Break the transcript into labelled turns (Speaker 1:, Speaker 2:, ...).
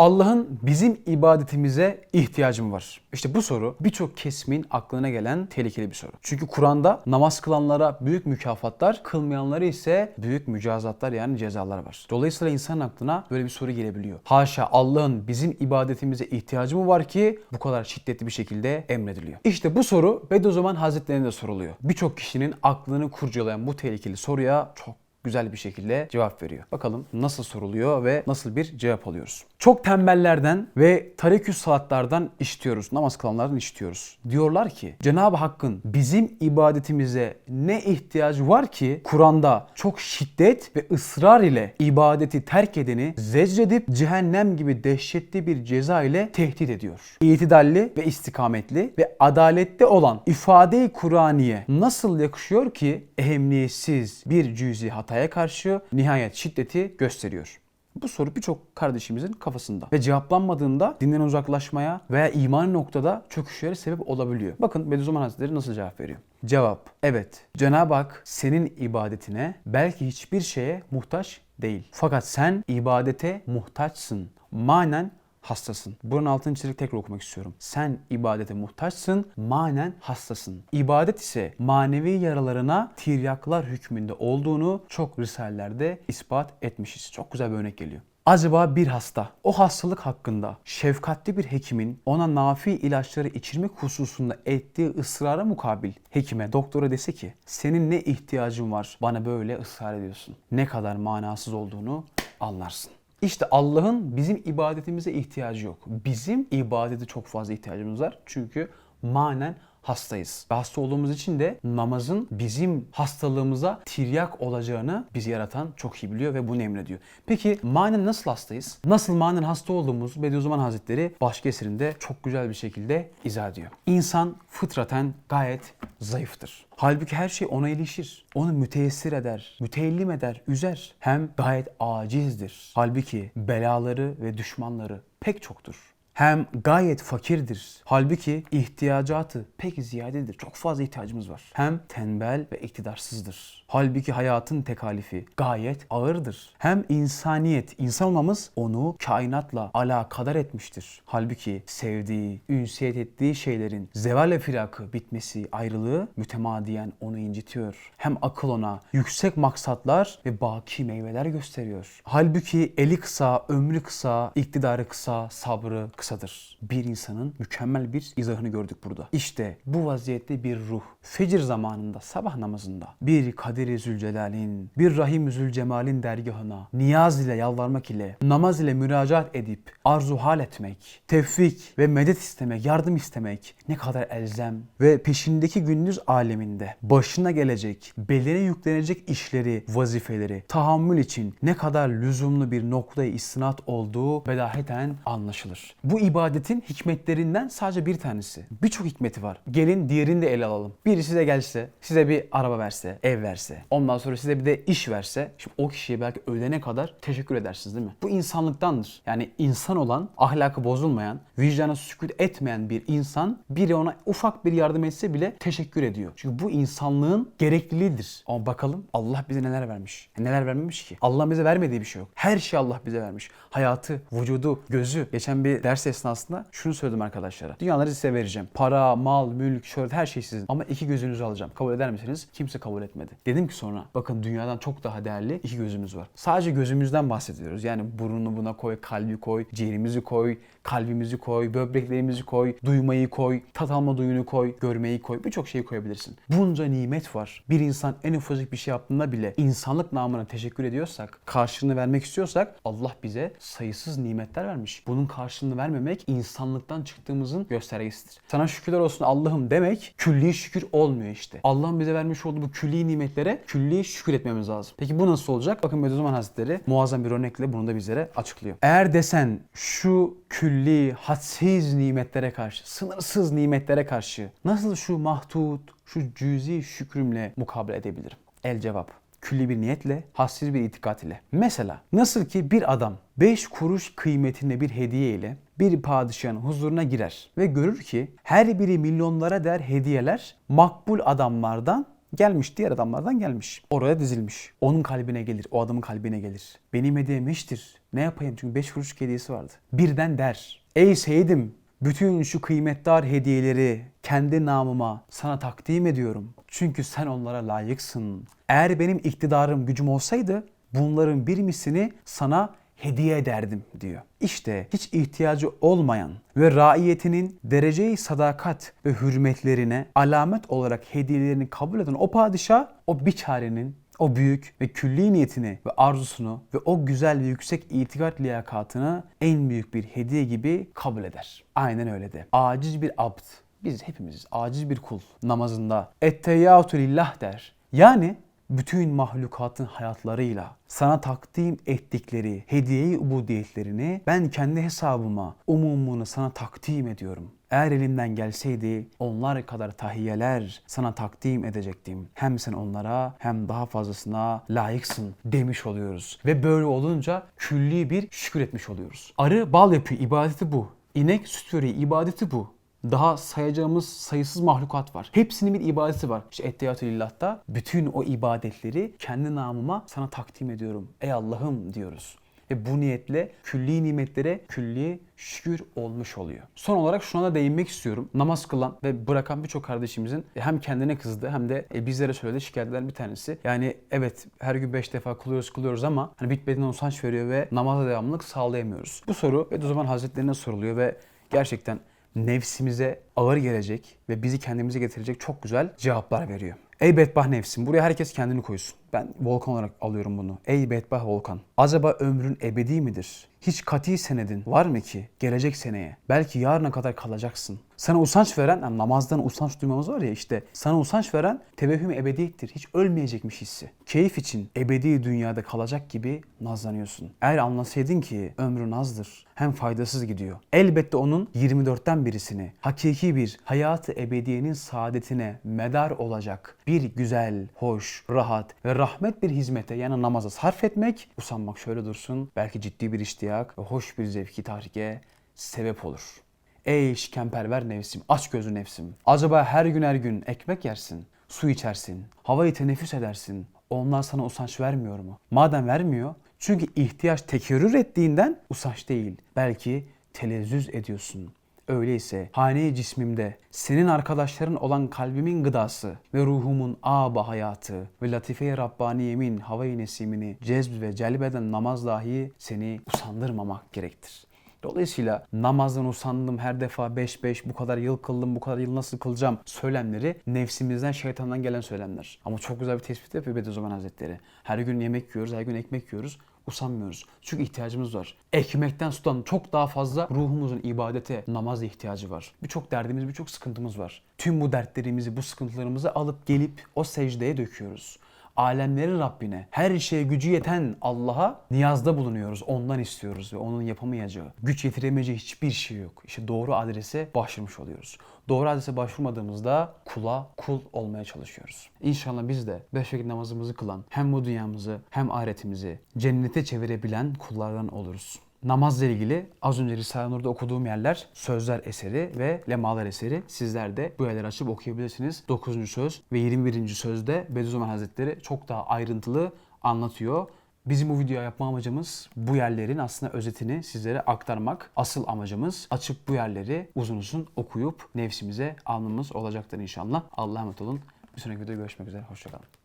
Speaker 1: Allah'ın bizim ibadetimize ihtiyacı mı var? İşte bu soru birçok kesimin aklına gelen tehlikeli bir soru. Çünkü Kur'an'da namaz kılanlara büyük mükafatlar, kılmayanlara ise büyük mücazatlar yani cezalar var. Dolayısıyla insanın aklına böyle bir soru gelebiliyor. Haşa Allah'ın bizim ibadetimize ihtiyacı mı var ki bu kadar şiddetli bir şekilde emrediliyor? İşte bu soru Bediüzzaman Hazretleri'ne de soruluyor. Birçok kişinin aklını kurcalayan bu tehlikeli soruya çok güzel bir şekilde cevap veriyor. Bakalım nasıl soruluyor ve nasıl bir cevap alıyoruz. Çok tembellerden ve tareküs saatlerden işitiyoruz. Namaz kılanlardan işitiyoruz. Diyorlar ki Cenab-ı Hakk'ın bizim ibadetimize ne ihtiyacı var ki Kur'an'da çok şiddet ve ısrar ile ibadeti terk edeni zecredip cehennem gibi dehşetli bir ceza ile tehdit ediyor. İtidalli ve istikametli ve adaletli olan ifade-i Kur'aniye nasıl yakışıyor ki ehemmiyetsiz bir cüzi hataya karşı nihayet şiddeti gösteriyor. Bu soru birçok kardeşimizin kafasında ve cevaplanmadığında dinden uzaklaşmaya veya iman noktada çöküşlere sebep olabiliyor. Bakın Bediüzzaman Hazretleri nasıl cevap veriyor? Cevap, evet Cenab-ı Hak senin ibadetine belki hiçbir şeye muhtaç değil. Fakat sen ibadete muhtaçsın. Manen hastasın. Buranın altını çizerek tekrar okumak istiyorum. Sen ibadete muhtaçsın, manen hastasın. İbadet ise manevi yaralarına tiryaklar hükmünde olduğunu çok risalelerde ispat etmişiz. Çok güzel bir örnek geliyor. Acaba bir hasta o hastalık hakkında şefkatli bir hekimin ona nafi ilaçları içirmek hususunda ettiği ısrara mukabil hekime, doktora dese ki senin ne ihtiyacın var bana böyle ısrar ediyorsun. Ne kadar manasız olduğunu anlarsın. İşte Allah'ın bizim ibadetimize ihtiyacı yok. Bizim ibadete çok fazla ihtiyacımız var. Çünkü manen hastayız. Ve hasta olduğumuz için de namazın bizim hastalığımıza tiryak olacağını bizi yaratan çok iyi biliyor ve bunu emrediyor. Peki manen nasıl hastayız? Nasıl manen hasta olduğumuz Bediüzzaman Hazretleri başka eserinde çok güzel bir şekilde izah ediyor. İnsan fıtraten gayet zayıftır. Halbuki her şey ona ilişir. Onu müteessir eder, müteellim eder, üzer. Hem gayet acizdir. Halbuki belaları ve düşmanları pek çoktur hem gayet fakirdir. Halbuki ihtiyacatı pek ziyadedir. Çok fazla ihtiyacımız var. Hem tembel ve iktidarsızdır. Halbuki hayatın tekalifi gayet ağırdır. Hem insaniyet, insan olmamız onu kainatla alakadar etmiştir. Halbuki sevdiği, ünsiyet ettiği şeylerin zeval ve firakı, bitmesi, ayrılığı mütemadiyen onu incitiyor. Hem akıl ona yüksek maksatlar ve baki meyveler gösteriyor. Halbuki eli kısa, ömrü kısa, iktidarı kısa, sabrı kısadır. Bir insanın mükemmel bir izahını gördük burada. İşte bu vaziyette bir ruh fecir zamanında sabah namazında bir Kadir-i Zülcelal'in, bir Rahim Zülcemal'in dergahına niyaz ile yalvarmak ile namaz ile müracaat edip arzu hal etmek, tevfik ve medet istemek, yardım istemek ne kadar elzem ve peşindeki gündüz aleminde başına gelecek, beline yüklenecek işleri, vazifeleri tahammül için ne kadar lüzumlu bir noktaya istinat olduğu bedaheten anlaşılır. İbadetin hikmetlerinden sadece bir tanesi. Birçok hikmeti var. Gelin diğerini de ele alalım. Biri size gelse, size bir araba verse, ev verse, ondan sonra size bir de iş verse, şimdi o kişiye belki ölene kadar teşekkür edersiniz değil mi? Bu insanlıktandır. Yani insan olan, ahlakı bozulmayan, vicdana sükut etmeyen bir insan biri ona ufak bir yardım etse bile teşekkür ediyor. Çünkü bu insanlığın gerekliliğidir. Ama bakalım Allah bize neler vermiş. E neler vermemiş ki? Allah bize vermediği bir şey yok. Her şeyi Allah bize vermiş. Hayatı, vücudu, gözü. Geçen bir ders esnasında şunu söyledim arkadaşlara. Dünyaları size vereceğim. Para, mal, mülk, şöhret her şey sizin. Ama iki gözünüzü alacağım. Kabul eder misiniz? Kimse kabul etmedi. Dedim ki sonra bakın dünyadan çok daha değerli iki gözümüz var. Sadece gözümüzden bahsediyoruz. Yani burnunu buna koy, kalbi koy, ciğerimizi koy, kalbimizi koy, böbreklerimizi koy, duymayı koy, tat alma duyunu koy, görmeyi koy. Birçok şeyi koyabilirsin. Bunca nimet var. Bir insan en ufacık bir şey yaptığında bile insanlık namına teşekkür ediyorsak, karşılığını vermek istiyorsak Allah bize sayısız nimetler vermiş. Bunun karşılığını vermemek insanlıktan çıktığımızın göstergesidir. Sana şükürler olsun Allah'ım demek külli şükür olmuyor işte. Allah'ın bize vermiş olduğu bu külli nimetlere külli şükür etmemiz lazım. Peki bu nasıl olacak? Bakın Bediüzzaman Hazretleri muazzam bir örnekle bunu da bizlere açıklıyor. Eğer desen şu külli, hadsiz nimetlere karşı, sınırsız nimetlere karşı nasıl şu mahdut, şu cüzi şükrümle mukabele edebilirim? El cevap külli bir niyetle, hassiz bir itikat ile. Mesela nasıl ki bir adam 5 kuruş kıymetinde bir hediye ile bir padişahın huzuruna girer ve görür ki her biri milyonlara değer hediyeler makbul adamlardan gelmiş, diğer adamlardan gelmiş. Oraya dizilmiş. Onun kalbine gelir, o adamın kalbine gelir. Benim hediyem hiçtir. Ne yapayım çünkü 5 kuruşluk hediyesi vardı. Birden der. Ey Seyyidim bütün şu kıymetdar hediyeleri kendi namıma sana takdim ediyorum. Çünkü sen onlara layıksın. Eğer benim iktidarım gücüm olsaydı bunların bir misini sana hediye ederdim diyor. İşte hiç ihtiyacı olmayan ve raiyetinin dereceyi sadakat ve hürmetlerine alamet olarak hediyelerini kabul eden o padişah o biçarenin o büyük ve külli niyetini ve arzusunu ve o güzel ve yüksek itikat liyakatını en büyük bir hediye gibi kabul eder. Aynen öyle de. Aciz bir abd. Biz hepimiziz. Aciz bir kul. Namazında etteyyatü lillah der. Yani bütün mahlukatın hayatlarıyla sana takdim ettikleri hediye-i ubudiyetlerini ben kendi hesabıma umumunu sana takdim ediyorum. Eğer elimden gelseydi onlar kadar tahiyyeler sana takdim edecektim. Hem sen onlara hem daha fazlasına layıksın demiş oluyoruz. Ve böyle olunca külli bir şükür etmiş oluyoruz. Arı bal yapıyor ibadeti bu. İnek süt veriyor ibadeti bu. Daha sayacağımız sayısız mahlukat var. Hepsinin bir ibadeti var. İşte Ettehiyatü Lillah'ta bütün o ibadetleri kendi namıma sana takdim ediyorum. Ey Allah'ım diyoruz. Ve bu niyetle külli nimetlere külli şükür olmuş oluyor. Son olarak şuna da değinmek istiyorum. Namaz kılan ve bırakan birçok kardeşimizin hem kendine kızdı hem de e, bizlere söylediği şikayetlerden bir tanesi. Yani evet her gün 5 defa kılıyoruz kılıyoruz ama hani bitmediğinden usanç veriyor ve namaza devamlılık sağlayamıyoruz. Bu soru Bediüzzaman Hazretlerine soruluyor ve gerçekten nefsimize ağır gelecek ve bizi kendimize getirecek çok güzel cevaplar veriyor. Ey bedbah nefsim, buraya herkes kendini koysun. Ben Volkan olarak alıyorum bunu. Ey bedbah Volkan, acaba ömrün ebedi midir? Hiç kati senedin var mı ki gelecek seneye? Belki yarına kadar kalacaksın. Sana usanç veren, yani namazdan usanç duymamız var ya işte. Sana usanç veren tevehhüm ebediyettir. Hiç ölmeyecekmiş hissi. Keyif için ebedi dünyada kalacak gibi nazlanıyorsun. Eğer anlasaydın ki ömrün azdır, hem faydasız gidiyor. Elbette onun 24'ten birisini, hakiki bir hayatı ebediyenin saadetine medar olacak bir güzel, hoş, rahat ve rahmet bir hizmete yani namaza sarf etmek, usanmak şöyle dursun, belki ciddi bir iştiyak ve hoş bir zevki tahrike sebep olur. Ey şikemperver nefsim, aç gözlü nefsim. Acaba her gün her gün ekmek yersin, su içersin, havayı teneffüs edersin. Onlar sana usanç vermiyor mu? Madem vermiyor, çünkü ihtiyaç tekerrür ettiğinden usanç değil. Belki telezzüz ediyorsun. Öyleyse hane cismimde senin arkadaşların olan kalbimin gıdası ve ruhumun aba hayatı ve latife-i Rabbaniyemin havayı nesimini cezb ve celbeden namaz dahi seni usandırmamak gerektir. Dolayısıyla namazdan usandım her defa 5-5 bu kadar yıl kıldım bu kadar yıl nasıl kılacağım söylemleri nefsimizden şeytandan gelen söylemler. Ama çok güzel bir tespit yapıyor Bediüzzaman Hazretleri. Her gün yemek yiyoruz, her gün ekmek yiyoruz usanmıyoruz. Çünkü ihtiyacımız var. Ekmekten sudan çok daha fazla ruhumuzun ibadete, namaza ihtiyacı var. Birçok derdimiz, birçok sıkıntımız var. Tüm bu dertlerimizi, bu sıkıntılarımızı alıp gelip o secdeye döküyoruz alemlerin Rabbine, her şeye gücü yeten Allah'a niyazda bulunuyoruz. Ondan istiyoruz ve onun yapamayacağı, güç yetiremeyeceği hiçbir şey yok. İşte doğru adrese başvurmuş oluyoruz. Doğru adrese başvurmadığımızda kula kul olmaya çalışıyoruz. İnşallah biz de beş vakit namazımızı kılan, hem bu dünyamızı hem ahiretimizi cennete çevirebilen kullardan oluruz. Namazla ilgili az önce Risale-i Nur'da okuduğum yerler sözler eseri ve lemalar eseri. Sizler de bu yerleri açıp okuyabilirsiniz. 9. söz ve 21. sözde Bediüzzaman Hazretleri çok daha ayrıntılı anlatıyor. Bizim bu video yapma amacımız bu yerlerin aslında özetini sizlere aktarmak. Asıl amacımız açıp bu yerleri uzun uzun okuyup nefsimize almamız olacaktır inşallah. Allah'a emanet olun. Bir sonraki videoda görüşmek üzere. Hoşçakalın.